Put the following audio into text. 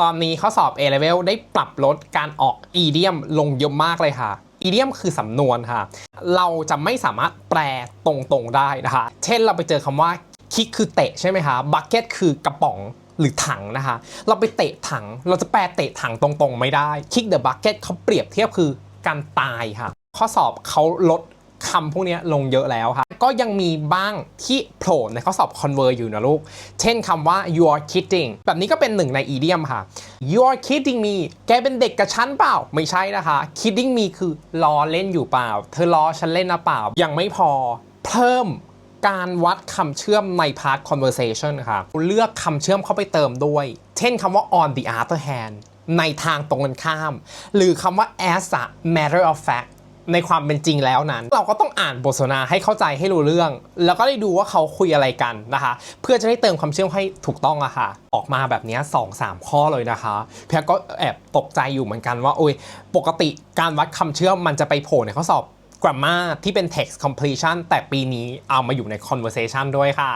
ตอนนี้ข้อสอบ A level ได้ปรับลดการออก idiom ลงเยอะมากเลยค่ะ idiom คือสำนวนค่ะ เราจะไม่สามารถแปลตรงๆได้นะคะ เช่นเราไปเจอคำว่าคิกคือเตะใช่ไหมคะ bucket คือกระป๋องหรือถังนะคะ เราไปเตะถัง เราจะแปลเตะถังตรงๆ ไม่ได้ kick the bucket เขาเปรียบเทียบคือการตายค่ะ ข้อสอบเขาลดคำพวกนี้ลงเยอะแล้วค่ะ ก็ยังมีบ้างที่โผล่ในข้อสอบ convert อยู่นะลูก เช่นคำว่า you're kidding แบบนี้ก็เป็นหนึ่งใน idiom ค่ะ you're kidding me แกเป็นเด็กกับฉันเปล่า ไม่ใช่นะคะ kidding me คือล้อเล่นอยู่เปล่า เธอล้อฉันเล่นนะเปล่า ยังไม่พอ เพิ่มการวัดคำเชื่อมใน part conversation ค่ะเลือกคำเชื่อมเข้าไปเติมด้วย เช่นคำว่า on the other hand ในทางตรงกันข้าม หรือคำว่า as a matter of fact ในความเป็นจริงแล้วนั้น เราก็ต้องอ่านบทสนทนาให้เข้าใจให้รู้เรื่อง แล้วก็ได้ดูว่าเขาคุยอะไรกันนะคะ เพื่อจะได้เติมคำเชื่อมให้ถูกต้องอะค่ะ ออกมาแบบนี้สองสามข้อเลยนะคะเพียก็แอบตกใจอยู่เหมือนกันว่าโอ้ยปกติการวัดคำเชื่อมมันจะไปโผล่ในข้อสอบ grammar ที่เป็น text completion แต่ปีนี้เอามาอยู่ใน conversation ด้วยค่ะ